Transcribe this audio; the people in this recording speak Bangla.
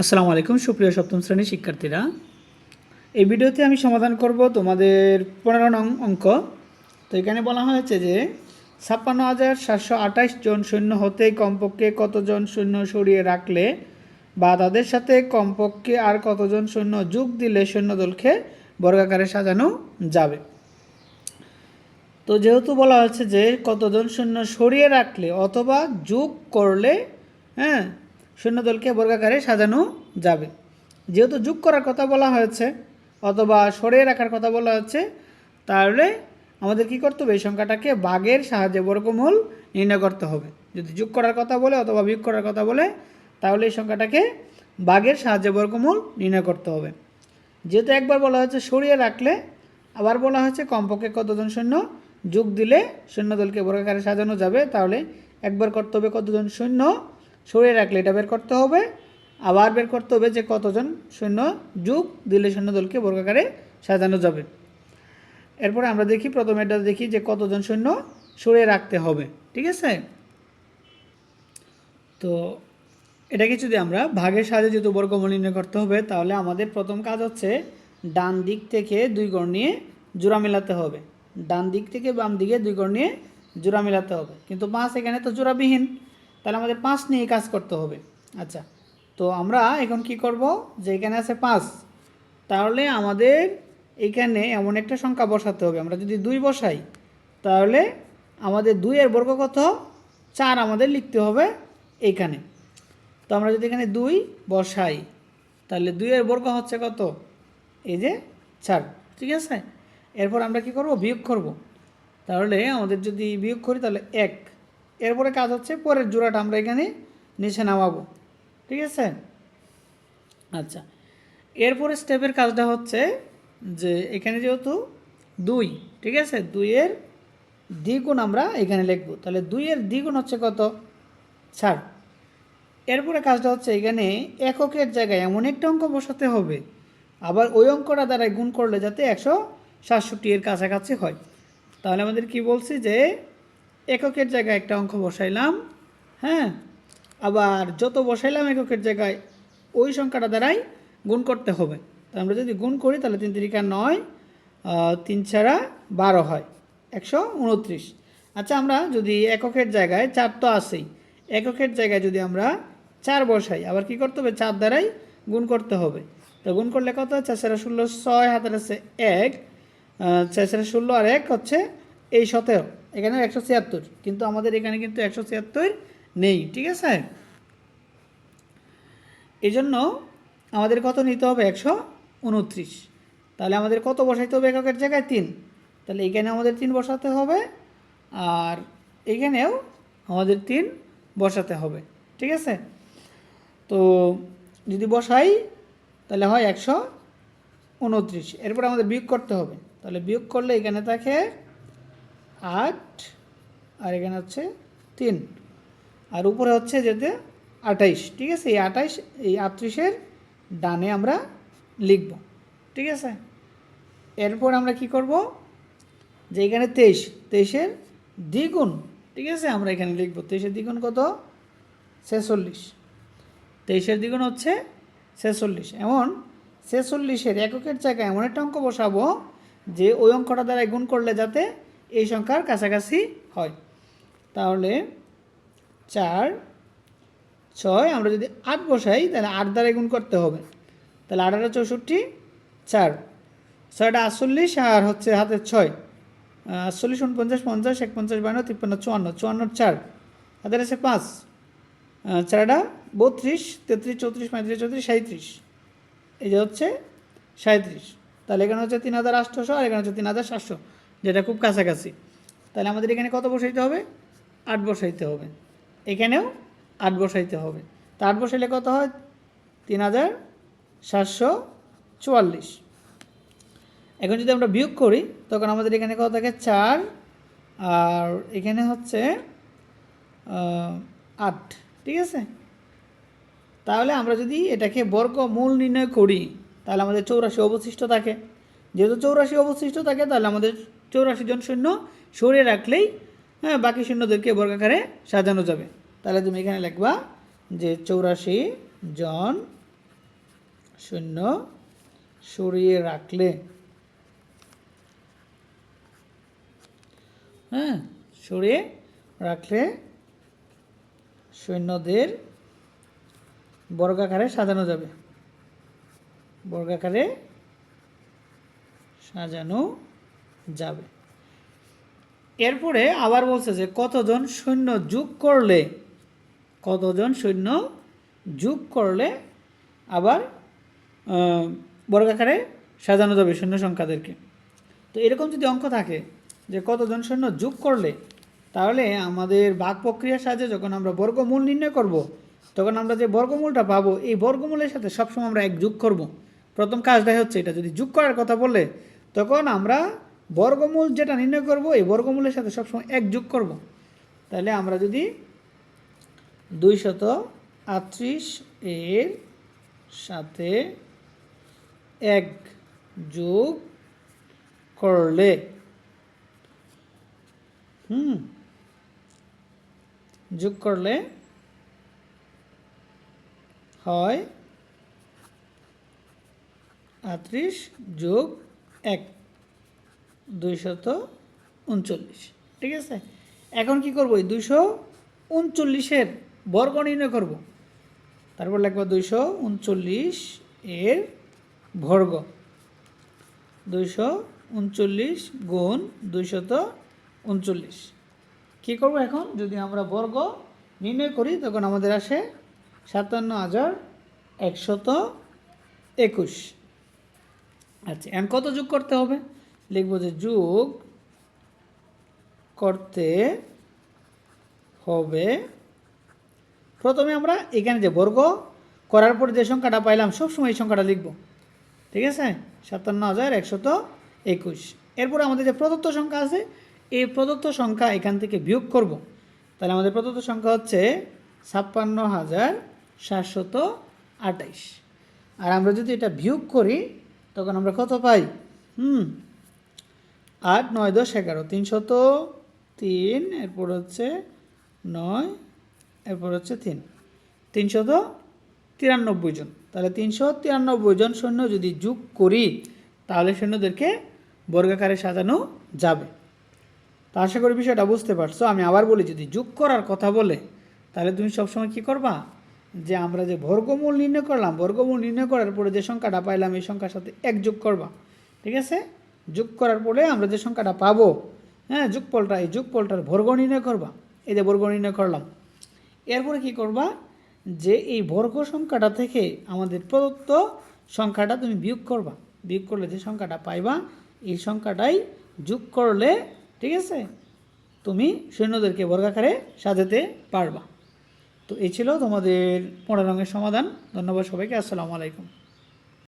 আসসালামু আলাইকুম সুপ্রিয় সপ্তম শ্রেণির শিক্ষার্থীরা। এই ভিডিওতে আমি সমাধান করব তোমাদের পনেরো নং অঙ্ক। তো এখানে বলা হয়েছে যে, ছাপ্পান্ন হাজার সাতশো আঠাশ জন সৈন্য হতে কমপক্ষে কতজন সৈন্য সরিয়ে রাখলে বা তাদের সাথে কমপক্ষে আর কতজন সৈন্য যোগ দিলে সৈন্যদলকে বর্গাকারে সাজানো যাবে? তো যেহেতু বলা হয়েছে যে, কতজন সৈন্য সরিয়ে রাখলে অথবা যোগ করলে হ্যাঁ সৈন্যদলকে বর্গাকারে সাজানো যাবে। যেহেতু যোগ করার কথা বলা হয়েছে, অথবা সরিয়ে রাখার কথা বলা হয়েছে, তাহলে আমাদের কি করতে হবে? এই সংখ্যাটাকে বাঘের সাহায্যে বর্গমূল নির্ণয় করতে হবে। যদি যোগ করার কথা বলে অথবা বিয়োগ করার কথা বলে, তাহলে এই সংখ্যাটাকে বাঘের সাহায্যে বর্গমূল নির্ণয় করতে হবে। যেহেতু একবার বলা হয়েছে সরিয়ে রাখলে, আবার বলা হয়েছে কমপক্ষে কতজন সৈন্য যোগ দিলে সৈন্যদলকে বর্গাকারে সাজানো যাবে, তাহলে একবার করতে হবে কতজন সৈন্য সরিয়ে রাখলে এটা বের করতে হবে। আবার বের করতে হবে যে কতজন সৈন্য যুগ দিলে সৈন্য সৈন্যদলকে বর্গাকারে সাজানো যাবে। এরপরে আমরা দেখি, প্রথমে এটা দেখি যে কতজন সৈন্য সরিয়ে রাখতে হবে, ঠিক আছে? তো এটাকে যদি আমরা ভাগের সাহায্যে যেহেতু বর্গমূল নির্ণয় করতে হবে, তাহলে আমাদের প্রথম কাজ হচ্ছে ডান দিক থেকে দুই গড় নিয়ে জোড়া মেলাতে হবে। ডান দিক থেকে বাম দিকে দুই গড় নিয়ে জোড়া মেলাতে হবে। কিন্তু পাঁচ এখানে তো জোড়াবিহীন। তাহলে আমাদের পাঁচ নিয়ে কাজ করতে হবে। আচ্ছা তো আমরা এখন কি করব? যে এখানে আছে পাঁচ, তাহলে আমাদের এখানে এমন একটা সংখ্যা বসাতে হবে। আমরা যদি দুই বসাই, তাহলে আমাদের দুইয়ের বর্গ কত? চার আমাদের লিখতে হবে এইখানে তো আমরা যদি এখানে দুই বসাই, তাহলে দুইয়ের বর্গ হচ্ছে কত? এই যে চার, ঠিক আছে? এরপর আমরা কি করব? বিয়োগ করব। তাহলে আমাদের যদি বিয়োগ করি, তাহলে এক। এরপরে কাজ হচ্ছে পরের জোড়াটা আমরা এখানে নিচে নামাবো। ঠিক আছে? আচ্ছা। এরপরে স্টেপের কাজটা হচ্ছে যে এখানে যেহেতু দুই, ঠিক আছে? দুইয়ের দ্বিগুণ আমরা এখানে লিখব। তাহলে দুইয়ের দ্বিগুণ হচ্ছে কত? ছাড় এরপরে কাজটা হচ্ছে এখানে এককের জায়গায় এমন একটা অঙ্ক বসাতে হবে। আবার ওই অঙ্কটা দ্বারাই গুণ করলে যাতে একশো সাতষট্টি এর কাছাকাছি হয়। তাহলে আমাদের কি বলছি যে এককের জায়গায় একটা অঙ্ক বসাইলাম হ্যাঁ? আবার যত বসাইলাম এককের জায়গায় ওই সংখ্যাটা দ্বারাই গুণ করতে হবে। তো আমরা যদি গুণ করি, তাহলে তিন তিরিকা নয় তিন ছাড়া বারো হয়, একশো উনত্রিশ। আচ্ছা আমরা যদি এককের জায়গায় চার তো আসেই এককের জায়গায় যদি আমরা চার বসাই, আবার কি করতে হবে? চার দ্বারাই গুণ করতে হবে। তো গুণ করলে কত? চার চারা ষোলো ছয়, হাতের আছে এক চারা ষোলো আর এক হচ্ছে এই সতেরো। এখানে একশো ছিয়াত্তর, কিন্তু আমাদের এখানে কিন্তু একশো ছিয়াত্তর নেই, ঠিক আছে? এই জন্য আমাদের কত নিতে হবে? একশো উনত্রিশ। তাহলে আমাদের কত বসাইতে হবে এককের জায়গায়? তিন। তাহলে এখানে আমাদের তিন বসাতে হবে, আর এখানেও আমাদের তিন বসাতে হবে, ঠিক আছে? তো যদি বসাই, তাহলে হয় একশো উনত্রিশ। এরপর আমাদের বিয়োগ করতে হবে। তাহলে বিয়োগ করলে এখানে থাকে আট, আর এখানে হচ্ছে তিন। আর উপরে হচ্ছে যেতে আঠাইশ, ঠিক আছে? এই আঠাইশ, এই আটত্রিশের ডানে আমরা লিখব, ঠিক আছে? এরপর আমরা কি করব? যে এখানে তেইশ, তেইশের দ্বিগুণ, ঠিক আছে? আমরা এখানে লিখব, তেইশের দ্বিগুণ কত? ছেচল্লিশ। তেইশের দ্বিগুণ হচ্ছে ছেচল্লিশ। এমন ছেচল্লিশের এককের জায়গায় এমন একটা অঙ্ক বসাবো যে ওই অঙ্কটা দ্বারা গুণ করলে যাতে এই সংখ্যার কাছাকাছি হয়। তাহলে চার, ছয় আমরা যদি আট বসাই, তাহলে আট দ্বারা গুণ করতে হবে। তাহলে আট আটা চৌষট্টি, চার। ছয়টা আটচল্লিশ আর হচ্ছে হাতের ছয়। আটচল্লিশ, উনপঞ্চাশ, পঞ্চাশ এক পঞ্চাশ বান্ন, তিপ্পান্ন, চুয়ান্ন চুয়ান্ন, চার। হাতের আছে পাঁচ। চারটা বত্রিশ, তেত্রিশ, চৌত্রিশ, পঁয়ত্রিশ চৌত্রিশ সাঁত্রিশ এই যে হচ্ছে সাঁত্রিশ তাহলে এখানে হচ্ছে তিন হাজার আটশোশো আর এখানে হচ্ছে তিন হাজার সাতশো। যেটা খুব কাছাকাছি। তাহলে আমাদের এখানে কত বসাইতে হবে? আট বসাইতে হবে। এখানেও আট বসাইতে হবে। তা আট বসাইলে কত হয়? তিন হাজার সাতশো চুয়াল্লিশ। এখন যদি আমরা বিয়োগ করি, তখন আমাদের এখানে কত থাকে? চার। আর এখানে হচ্ছে আট। ঠিক আছে? তাহলে আমরা যদি এটাকে বর্গমূল নির্ণয় করি, তাহলে আমাদের চৌরাশি অবশিষ্ট থাকে। যেহেতু চৌরাশি অবশিষ্ট থাকে, তাহলে আমাদের চৌরাশি জন সৈন্য সরিয়ে রাখলেই হ্যাঁ বাকি সৈন্যদেরকে বর্গাকারে সাজানো যাবে। তাহলে তুমি এখানে লিখবা যে চৌরাশি জন শূন্য সরিয়ে রাখলে হ্যাঁ সরিয়ে রাখলে সৈন্যদের বর্গাকারে সাজানো যাবে। বর্গাকারে সাজানো যাবে। এরপরে আবার বলছে যে, কতজন সৈন্য যোগ করলে, কতজন সৈন্য যোগ করলে আবার বর্গাকারে সাজানো যাবে সৈন্য সংখ্যাদেরকে। তো এরকম যদি অঙ্ক থাকে যে, কতজন সৈন্য যোগ করলে, তাহলে আমাদের ভাগ প্রক্রিয়ার সাহায্যে যখন আমরা বর্গমূল নির্ণয় করব, তখন আমরা যে বর্গমূলটা পাবো, এই বর্গমূলের সাথে সবসময় আমরা এক যোগ করব। প্রথম কাজটাই হচ্ছে এটা, যদি যোগ করার কথা বললে তখন আমরা বর্গমূল যেটা নির্ণয় করব, এই বর্গমূলের সাথে সবসময় এক যোগ করব। তাহলে আমরা যদি দুইশত আটত্রিশ এর সাথে এক যোগ করলে, হুম, যোগ করলে হয় আটত্রিশ যোগ এক। দুইশত উনচল্লিশ। ঠিক আছে? এখন কি করব? এই দুইশো উনচল্লিশের বর্গ নির্ণয় করব। তারপর লিখব দুইশো উনচল্লিশ এর বর্গ। দুইশো উনচল্লিশ গুণ দুইশত উনচল্লিশ। কী করব এখন? যদি আমরা বর্গ নির্ণয় করি, তখন আমাদের আসে সাতান্ন হাজার একশত একুশ। আচ্ছা এখন কত যোগ করতে হবে? লিখব যে যোগ করতে হবে। প্রথমে আমরা এখানে যে বর্গ করার পর যে সংখ্যাটা পাইলাম, সবসময় এই সংখ্যাটা লিখব। ঠিক আছে? সাতান্ন হাজার একশত একুশ। এরপর আমাদের যে প্রদত্ত সংখ্যা আছে, এই প্রদত্ত সংখ্যা এখান থেকে বিয়োগ করব। তাহলে আমাদের প্রদত্ত সংখ্যা হচ্ছে ছাপ্পান্ন হাজার সাতশত আটাইশ আর আমরা যদি এটা বিয়োগ করি, তখন আমরা কত পাই? হুম আট, নয়, দশ, এগারো। তিনশত তিন, এরপর হচ্ছে নয়, এরপর হচ্ছে তিন। তিনশত তিরানব্বই জন। তাহলে তিনশো তিরানব্বই জন সৈন্য যদি যোগ করি, তাহলে সৈন্যদেরকে বর্গাকারে সাজানো যাবে। তো আশা করি বিষয়টা বুঝতে পারছ। আমি আবার বলি, যদি যোগ করার কথা বলে, তাহলে তুমি সবসময় কী করবা? যে আমরা যে বর্গমূল নির্ণয় করলাম, বর্গমূল নির্ণয় করার পরে যে সংখ্যাটা পাইলাম, এই সংখ্যার সাথে এক যোগ করবা। ঠিক আছে? যোগ করার পরে আমরা যে সংখ্যাটা পাবো হ্যাঁ যোগফলটা, এই যোগফলটার বর্গ নির্ণয় করবা। এই যে বর্গ নির্ণয় করলাম। এরপরে কি করবা? যে এই বর্গ সংখ্যাটা থেকে আমাদের প্রদত্ত সংখ্যাটা তুমি বিয়োগ করবা। বিয়োগ করলে যে সংখ্যাটা পাইবা, এই সংখ্যাটাই যোগ করলে, ঠিক আছে? তুমি সৈন্যদেরকে বর্গাকারে সাজাতে পারবা। তো এই ছিল তোমাদের পনেরো রঙের সমাধান। ধন্যবাদ সবাইকে। আসসালামু আলাইকুম।